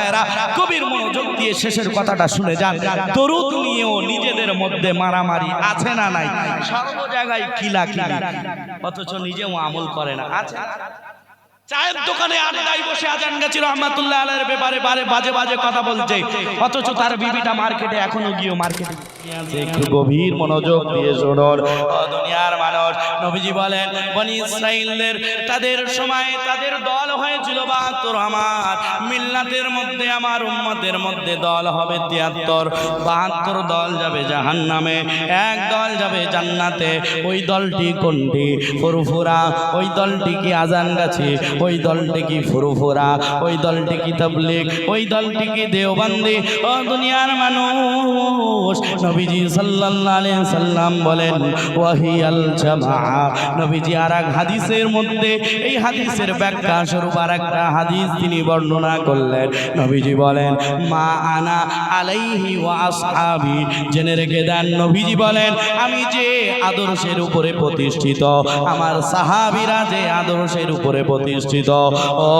ভাইরা কবির মনোযোগ দিয়ে শেষের কথাটা শুনে যান। দরুদ নিয়েও নিজেদের মধ্যে মারামারি আছে না নাই? সর্ব জায়গায় কিলা কিলা অথচ নিজেও আমল করে না। আছে? চায়ের দোকানে আড্ডায় বসে আজান গাছি রহমাতুল্লাহ আলের ব্যাপারে বারে বাজে বাজে কথা বলছে। অথচ তার বিবিটা মার্কেটে এখনও গিয়ে মার্কেটে একটু গভীর মনোযোগ দিয়ে শুনুন। ও দুনিয়ার মানুষ নবীজি বলেন বনি ইসরাইলদের তাদের সময় তাদের দল হয়েছিল বাহাত্তর আমার। মিল্লাতের মধ্যে আমার উম্মতের মধ্যে দল হবে তিয়াত্তর। বাহাত্তর দল যাবে জাহান্নামে এক দল যাবে জান্নাতে। ওই দলটি কোনটি? ফুরফুরা। ওই দলটি কি আজান গাছে? ওই দলটি কি ফুরফুরা? ওই দলটি কি তাবলিগ? ওই দলটি কি দেওবন্দি? ও দুনিয়ার মানুষ, নবীজি সাল্লাল্লাহু সাল্লাম বলেন, ওয়াহিয়াল জামাআ নবীজি আর এক হাদিসের মধ্যে এই হাদিসের ব্যাখ্যা স্বরূপ আর একটা হাদিস তিনি বর্ণনা করলেন। নবীজি বলেন, মা আনা আলাইহি ওয়া আসহাবি। জেনে রেখে দেন, নবীজি বলেন, আমি যে আদর্শের উপরে প্রতিষ্ঠিত, আমার সাহাবীরা যে আদর্শের উপরে প্রতিষ্ঠিত ও,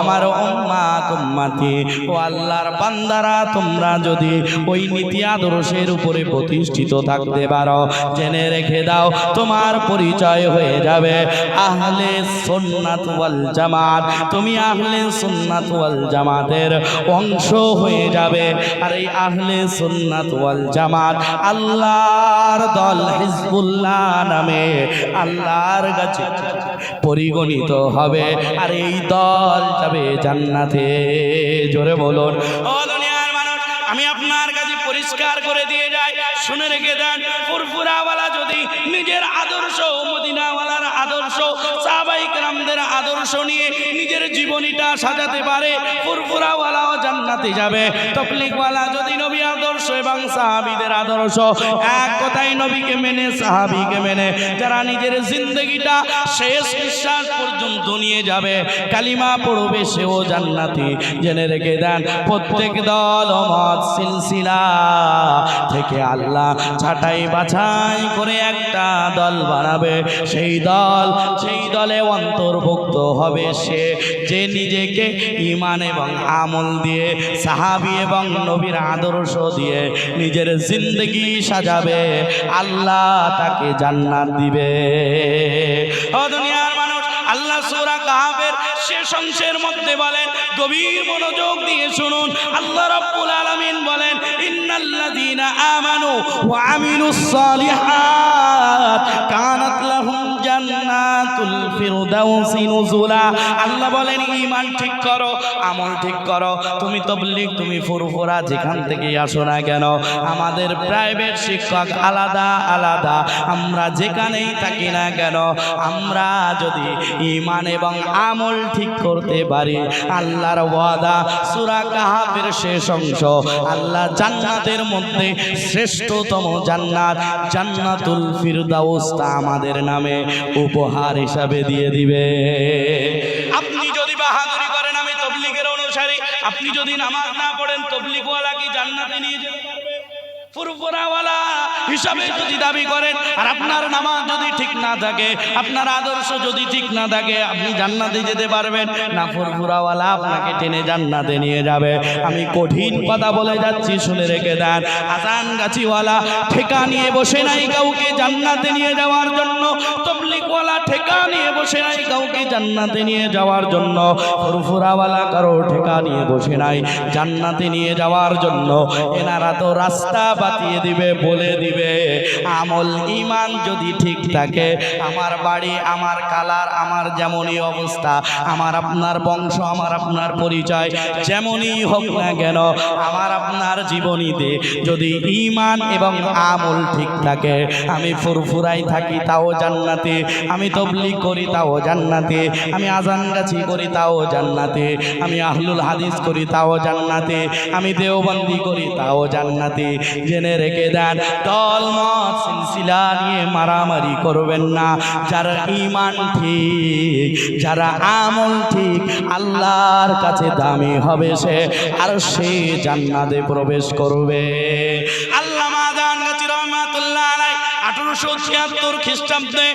আমার উম্মাত, উম্মাতি, ও আল্লাহর বান্দারা, তোমরা যদি ওই নীতি আদর্শের উপরে প্রতিষ্ঠিত থাকতে পারো, জেনে রেখে দাও, তোমার পরিচয় হয়ে যাবে। আহলে সুন্নাত ওয়াল জামাত, তুমি আহলে সুন্নাত ওয়াল জামাতের অংশ হয়ে যাবে। আর এই আহলে সুন্নাত ওয়াল জামাত আল্লাহর দল হিজবুল্লাহ নামে আল্লাহর কাছে পরিগণিত হবে। আর এই দল যাবে জান্নাতে। জোরে বলুন। আমি আপনার কাছে পরিষ্কার করে দিয়ে যাই। শুনে রেখে দেন, ফুরফুরাওয়ালা যদি নিজের আদর্শ, মদিনাওয়ালার আদর্শ, সাহাবাই হুজুরের আদর্শ নিয়ে নিজের জীবনীটা সাজাতে পারে ফুরফুরাওয়ালাও জান্নাতে যাবে। তফলিকওয়ালা যদি নবী আদর্শ এবং সাহাবিদের আদর্শ, এক কথাই নবীকে মেনে, সাহাবিকে মেনে, যারা নিজের জিন্দগিটা শেষ নিঃশ্বাস পর্যন্ত নিয়ে যাবে, কালিমা পড়বে সেও জান্নাতি। জেনে রেখে দেন, প্রত্যেক দল মত সিলসিলা থেকে আল্লাহ ছাটাই বাছাই করে একটা দল বানাবে। সেই দল, সেই দলে অন্তর অন্তর্ভুক্ত হবে সে, যে নিজেকে ইমান এবং আমল দিয়ে, সাহাবি এবং নবীর আদর্শ দিয়ে নিজের জিন্দগি সাজাবে, আল্লাহ তাকে জান্নাত দিবে। ও দুনিয়ার মানুষ, আল্লাহ সূরা কাহাবের শেষ অংশের মধ্যে বলেন, গভীর মনোযোগ দিয়ে শুনুন, আল্লাহ রাব্বুল আলামিন বলেন, ইন্নাল্লাযীনা আমানু ওয়া আমিলুস সালিহাত কানাত লাহুম জান্নাতুল ফিরদাউসি নুজুলা। আল্লাহ বলেন, ঈমান ঠিক করো, আমল ঠিক করো। তুমি তবলিগ, তুমি ফুরফুরা, যেখান থেকে আসো না কেন। আমাদের প্রাইভেট শিক্ষক আলাদা আলাদা। আমরা যেখানেই থাকি না কেন, আমরা যদি ঈমান এবং আমল ঠিক করতে পারি, আল্লাহর ওয়াদা সূরা কাহাফের শেষ অংশ। আল্লাহ জান্নাতের মধ্যে শ্রেষ্ঠতম জান্নাত জান্নাতুল ফিরদাউস আমাদের নামে। উপহার হিসাবে দিয়ে দিবে। আপনি যদি বাহাদুরি করেন, আমি তবলিগের অনুসারী। আপনি যদি নামাজ না পড়েন, তবলিগওয়ালা কি জান্নাতে নিয়ে হিসাবে যদি দাবি করেন, আর আপনার নামাজ যদি ঠিক না থাকে, আপনার আদর্শ যদি ঠিক না থাকে, আপনি জান্নাতে যেতে পারবেন। না, ফুরফুরাওয়ালা আপনাকে টেনে জান্নাতে নিয়ে যাবে। আমি কঠিন কথা বলে যাচ্ছি, শুনে রেখে দেন। আসান গাছিওয়ালা, ঠেকা নিয়ে বসে নাই কাউকে জান্নাতে নিয়ে যাওয়ার জন্য। তবলিগওয়ালা ঠেকা নিয়ে বসে নাই, কাউকে জান্নাতে নিয়ে যাওয়ার জন্য। ফুরফুরাওয়ালা কারও ঠেকা নিয়ে বসে নাই, জান্নাতে নিয়ে যাওয়ার জন্য। এনারা তো রাস্তা বাতিয়ে দিবে, বলে দিবে। আমল ইমান যদি ঠিক থাকে, আমার বাড়ি, আমার কালার, আমার যেমনই অবস্থা, আমার আপনার বংশ, আমার আপনার পরিচয়, যেমনই হোক না কেন, আমার আপনার জীবনীতে যদি ইমান এবং আমল ঠিক থাকে, আমি ফুরফুরাই থাকি, তাও জান্নাতে। আমি তবলি করি তাও জান্নাতে, আমি আজান গাছি করি তাও জান্নাতে, আমি আহলুল হাদিস করি তাও জান্নাতে, আমি দেওবন্দি করি তাও জান্নাতে। জেনে রেখে দেন দল সিলসিলা নিয়ে মারামারি করবেন না। যারা ইমান ঠিক, যারা আমল ঠিক, আল্লাহর কাছে দামি হবে সে, আর সে জান্নাতে প্রবেশ করবে। আল্লাহ মাদান রহমাতুল্লাহ আঠারোশো ছিয়াত্তর খ্রিস্টাব্দে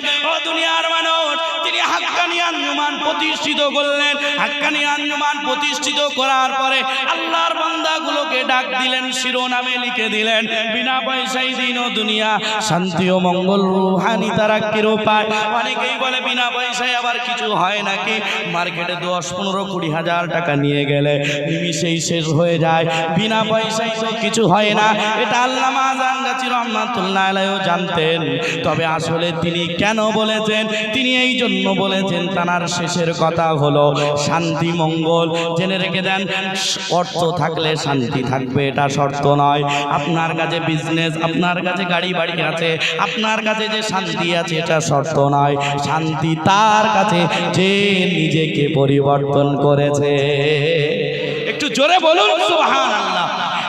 দুনিয়ার মানুষ, তিনি হাক্কানি আঞ্জুমান প্রতিষ্ঠিত করলেন। হাক্কানি আঞ্জুমান প্রতিষ্ঠিত করার পরে আল্লাহর বান্দাগুলোকে ডাক দিলেন, শিরোনামে লিখে দিলেন, বিনা পয়সায় দিন ও দুনিয়া, শান্তি ও মঙ্গল রুহানি তারাক্কির উপায় অনেকেই বলে, বিনা পয়সায় আবার কিছু হয় নাকি? মার্কেটে দশ, পনেরো, কুড়ি হাজার টাকা নিয়ে গেলে নিমিশেই শেষ হয়ে যায়। বিনা পয়সায় তো কিছু হয় না। এটা আল্লাহ আজান গাছি রহমাতুল্লাহ আলাইও জানতেন। তবে আসলে তিনি কেন বলেছেন? তিনি এই জন্য বলেছেন, তানার শেষের কথা হলো শান্তি, মঙ্গল। জেনে রেখে দেন অর্থ থাকলে শান্তি থাকবে, এটা শর্ত নয়। আপনার কাছে বিজনেস আপনার কাছে গাড়ি বাড়ি আছে, আপনার কাছে যে শান্তি আছে, এটা শর্ত নয়। শান্তি তার কাছে, যে নিজেকে পরিবর্তন করেছে। একটু জোরে বলুন, সুবহানাল্লাহ।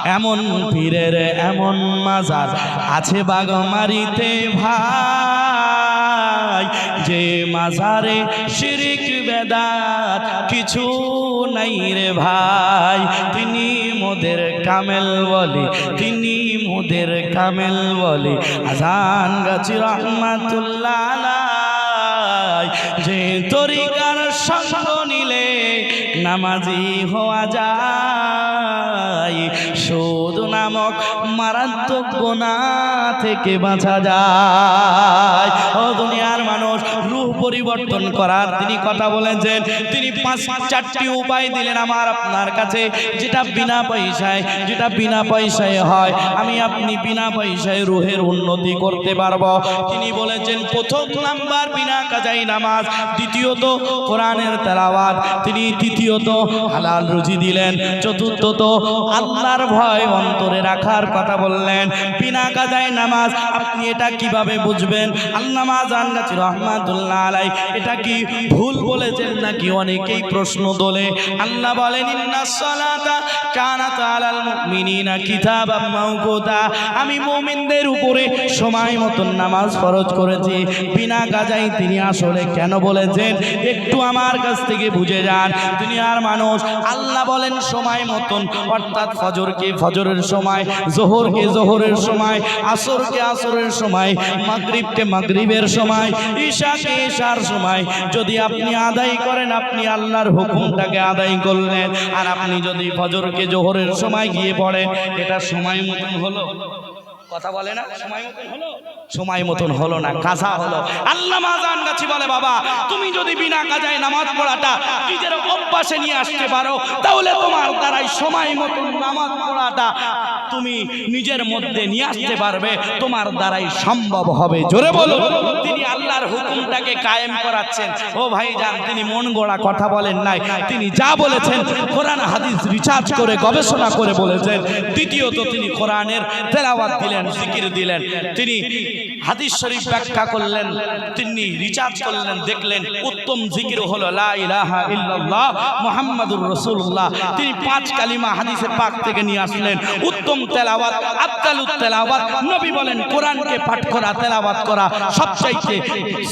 এমন পীরের এমন মাজার আছে বাগমারিতে ভাই। যে মাজারে শিরিক, বেদাত কিছু নাই রে ভাই। তিনি মোদের কামেল বলে, তিনি মোদের কামেল বলে। আজান গাছি রহমাতুল্লাহ। যে তরিকার সঙ্গ নিলে নামাজি হওয়া যায়। সুদ নামক মারাত্মক গোনা থেকে বাঁচা যায়। ও দুনিয়ার মানুষ রূহ পরিবর্তন করার তিনি কথা বলেছেন। তিনি পাঁচ, চারটি উপায় দিলেন আমার আপনার কাছে, যেটা বিনা পয়সায়, যেটা বিনা পয়সায় হয়, আমি আপনি বিনা পয়সায় রুহের উন্নতি করতে পারব। তিনি বলেছেন, প্রথম নাম্বার বিনা কাজাই নামাজ, দ্বিতীয়ত কোরআনের তেলাওয়াত, তিনি তৃতীয়ত হালাল রুজি দিলেন, চতুর্থত আল্লাহর ভয় অন্তরে রাখার কথা বললেন। বিনা কাজাই নামাজ, আপনি এটা কীভাবে বুঝবেন? আল্লাহ মাজান গাছি আলাই এটা কি ভুল বলেছেন নাকি অনেকেই প্রশ্ন তোলে? আল্লাহ বলেন ইন্নাস সালাতা কানাত আলাল মুমিনিনা কিতাবাম মাওকুতা আমি মুমিনদের উপরে সময় মতন নামাজ ফরজ করেছি। বিনা গাজাই তিনি আসলে কেন বলেছেন? একটু আমার কাছ থেকে বুঝে যান। দুনিয়ার মানুষ, আল্লাহ বলেন, সময় মতন, অর্থাৎ ফজরকে ফজরের সময়, জোহরকে জোহরের সময়, আসরকে আসরের সময়, মাগরিবকে মাগরিবের সময়, ঈশাকে ঈশার সময় যদি আপনি আদায় করেন, আপনি আল্লাহর হুকুমটাকে আদায় করলেন। আর আপনি যদি ফজরকে জোহরের সময় গিয়ে পড়েন, এটা সময় মতন হলো। কথা বলে না? সময় মতন হলো? সময় মতন হলো না, কাজা হলো। আল্লাহ মাজান গাছি বলে, বাবা, তুমি যদি বিনা কাজায় নামাজ পড়াটা নিজের অভ্যাসে নিয়ে আসতে পারো, তাহলে তোমার দ্বারাই সময় মতন নামাজ পড়াটা তুমি নিজের মধ্যে নিয়ে আসতে পারবে। তোমার দ্বারাই সম্ভব হবে। জোরে বলো। তিনি আল্লাহর হুকুমটাকে কায়েম করাচ্ছেন। ও ভাই যান তিনি মন গড়া কথা বলেন নাই। তিনি যা বলেছেন, কোরআন, হাদিস রিচার্জ করে, গবেষণা করে বলেছেন। দ্বিতীয়ত তিনি কোরআনের তেলাওয়াত দিলেন, জিকির দিলেন। তিনি হাদিস শরীফ ব্যাখ্যা করলেন, তিনি রিচার্জ করলেন, দেখলেন উত্তম জিকির হলো লা ইলাহা ইল্লাল্লাহ মুহাম্মাদুর রাসূলুল্লাহ। তিনি পাঁচ কালিমা হাদিসে পাক থেকে নিয়ে আসলেন, উত্তম তেলাওয়াত, আফদালুত তেলাওয়াত, নবী বলেন কোরআনকে পাঠ করা, তেলাওয়াত করা সবচাইতে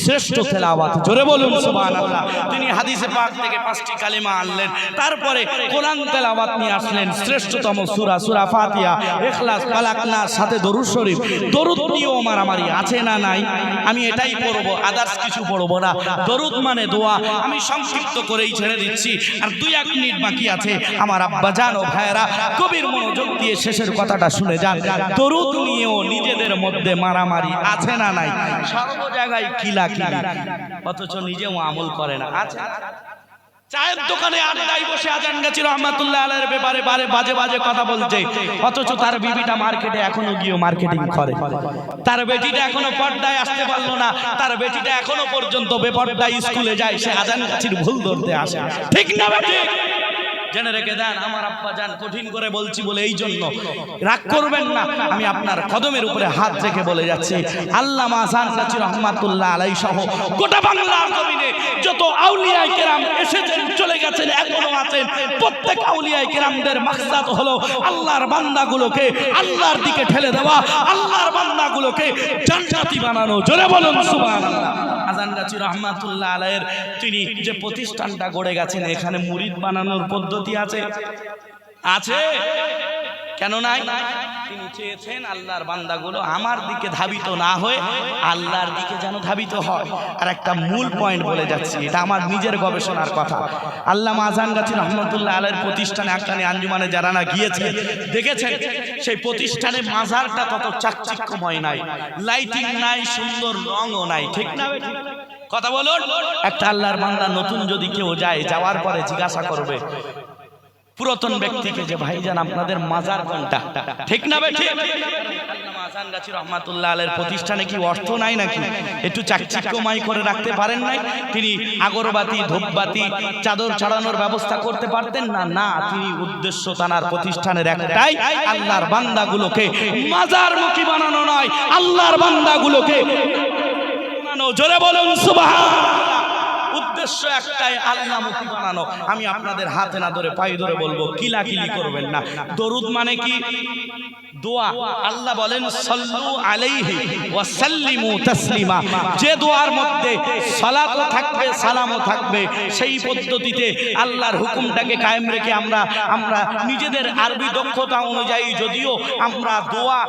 শ্রেষ্ঠ তেলাওয়াত। জোরে বলুন, সুবহানাল্লাহ। তিনি হাদিসে পাক থেকে পাঁচটি কালিমা আনলেন, তারপরে কোরআন তেলাওয়াত নিয়ে আসলেন, শ্রেষ্ঠতম সূরা সূরা ফাতিহা, ইখলাস ফালাক নাস, সাথে দরুদ শরীফ। দরুদ নিয়েও মারামারি আছে না নাই, আমি এটাই পড়ব আদার্স কিছু পড়ব না। দরুদ মানে দোয়া, আমি সংক্ষিপ্ত করেই ছেড়ে দিচ্ছি, আর দুই এক মিনিট বাকি আছে। আমার আব্বা জান ও ভাইয়েরা, কবির মনোযোগ দিয়ে শেষের কথাটা শুনে যান। দরুদ নিয়েও নিজেদের মধ্যে মারামারি আছে না নাই? সর্ব জায়গায় কিলা কিলা অথচ নিজেও আমল করে না। আছে? চায়ের দোকানে আড্ডায় বসে আজান গাছি রহমাতুল্লাহ আলের ব্যাপারে বারে বাজে বাজে কথা বলছে। অথচ তার বিবিটা মার্কেটে এখনও গিয়ে মার্কেটিং করে। তার বেটিটা এখনও পর্দায় আসতে পারল না। তার বেটিটা এখনও পর্যন্ত বেপর্দায় স্কুলে যায়। সে আজান গাছির ভুল ধরতে আসে। ঠিক না বেটি? জেনে রেখে দেন, আমার আব্বা যান কঠিন করে বলছি বলে এই জন্য। রাগ করবেন না, আমি আপনার কদমের উপরে হাত রেখে বলে যাচ্ছি। আল্লাহ কাছি রহমাতুল্লাহ আলাই সহ গোটা বাংলার জমিনে যত কেরাম এসেছেন, চলে গেছেন, এখনও আছেন, প্রত্যেক আউলিয়াই কেরামদের মাকসাদ হলো আল্লাহর বান্দাগুলোকে আল্লাহর দিকে ঠেলে দেওয়া, আল্লাহর বান্দাগুলোকে জান্নাতি বানানো। জোরে বলুন, সুবহানাল্লাহ। আজান গাছি রহমাতুল্লাহ আলাইয়ের তিনি যে প্রতিষ্ঠানটা গড়ে গেছেন, এখানে মুরিদ বানানোর পদ্ধতি আছে? আছে। কেন নাই? তিনি চেয়েছেন আল্লাহর বান্দাগুলো আমার দিকে ধাবিত না হয়ে আল্লাহর দিকে যেন ধাবিত হয়। আর একটা মূল পয়েন্ট বলে যাচ্ছি, এটা আমার নিজের গবেষণার কথা। আল্লাহ মাজান গাছি রহমতুল্লাহ আলের প্রতিষ্ঠানে একখানে আঞ্জুমানে যারা না গিয়েছে, দেখেছেন? সেই প্রতিষ্ঠানে মাজারটা তত চাকচিক্যময় নাই লাইটিং নাই, সুন্দর রঙও নাই, ঠিক না? কথা বলুন। একটা আল্লাহর বান্দা নতুন যদি কেউ যায়, যাওয়ার পরে জিজ্ঞাসা করবে পুরাতন ব্যক্তিকে যে ভাইজান আপনাদের মাজার কোনটা? ঠিক না রহমাতুল্লাহ আলের প্রতিষ্ঠানে কি অর্থ নাই নাকি? একটু চাকচিক্যময় করে রাখতে পারেন নাই? তিনি আগরবাতি, ধূপবাতি, চাদর ছাড়ানোর ব্যবস্থা করতে পারতেন না? না, তিনি উদ্দেশ্য তানার প্রতিষ্ঠানের একটাই, আল্লাহর বান্দাগুলোকে মাজার মুখী বানানো নয়। আল্লাহর বান্দাগুলোকে জোরে বলুন সুবহানাল্লাহ উদ্দেশ্য একটাই আল্লাহমুখী বানানো। আমি আপনাদের হাতে না ধরে পায়ে ধরে বলব, কিলাকিলি করবেন না। দরুদ মানে কি? দোয়া। আল্লাহ বলেন, সাল্লু আলাইহি ওয়া সাল্লিমু তাসলিমা। যে দোয়ার মধ্যে সালাতও থাকবে, সালামও থাকবে, সেই পদ্ধতিতে আল্লাহর হুকুমটাকে কায়েম রেখে আমরা আমরা নিজেদের আরবি দক্ষতা অনুযায়ী যদিও আমরা দোয়া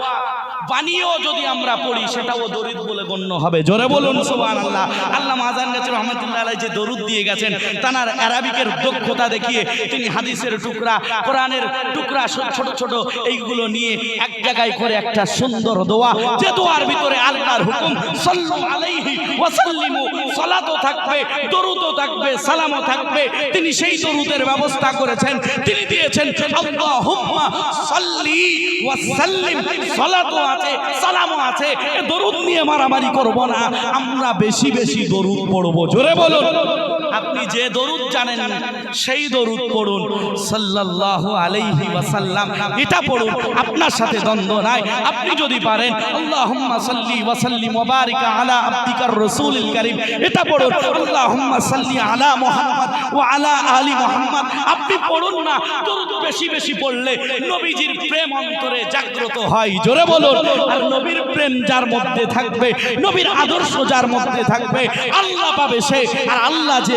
বানিয়েও যদি আমরা পড়ি, সেটাও দরিদ বলে গণ্য হবে। জোরে বলুন সুবহান আল্লাহ আল্লাহ মাজান গেছে রহমতুল্লাহ আলাই যে দরুদ দিয়ে গেছেন, তানার অ্যারাবিকের দক্ষতা দেখিয়ে তিনি হাদিসের টুকরা, কোরআনের টুকরা ছোট ছোট এইগুলো নিয়ে এক জায়গায় করে একটা সুন্দর দোয়া, যে দোয়ার ভিতরে আল্লাহর হুকুম, সাল্লু থাকবে, দরুদও থাকবে, সালামও থাকবে। তিনি সেই দরুদের ব্যবস্থা করেছেন, তিনি দিয়েছেন, আল্লাহুম্মা সাল্লি ওয়া সাল্লিম সালাতও আছে, সালামও আছে দরুদ নিয়ে মারামারি করব না। আমরা বেশি বেশি দরুদ পড়ব। জোরে বলুন। আপনি যে দরুদ জানেন, সেই দরুদ পড়ুন। সাল্লাল্লাহু আলাইহি ওয়াসাল্লাম, এটা পড়ুন। আপনার সাথে দ্বন্দ্ব নাই। আপনি যদি পারেন, আল্লাহুম্মা সাল্লি ওয়া সাল্লিম ওয়া বারিক আলা আবদিকার রাসূলিল কারীম, এটা পড়ুন। আল্লাহুম্মা সাল্লি আলা মুহাম্মদ ওয়া আলা আলি মুহাম্মদ। আপনি পড়ুন না, দরুদ বেশি বেশি পড়লে নবীজির প্রেম অন্তরে জাগ্রত হয়। জোরে বলুন। আর নবীর প্রেম যার মধ্যে থাকবে, নবীর আদর্শ যার মধ্যে থাকবে, আল্লাহ পাবে সে। আর আল্লাহ যে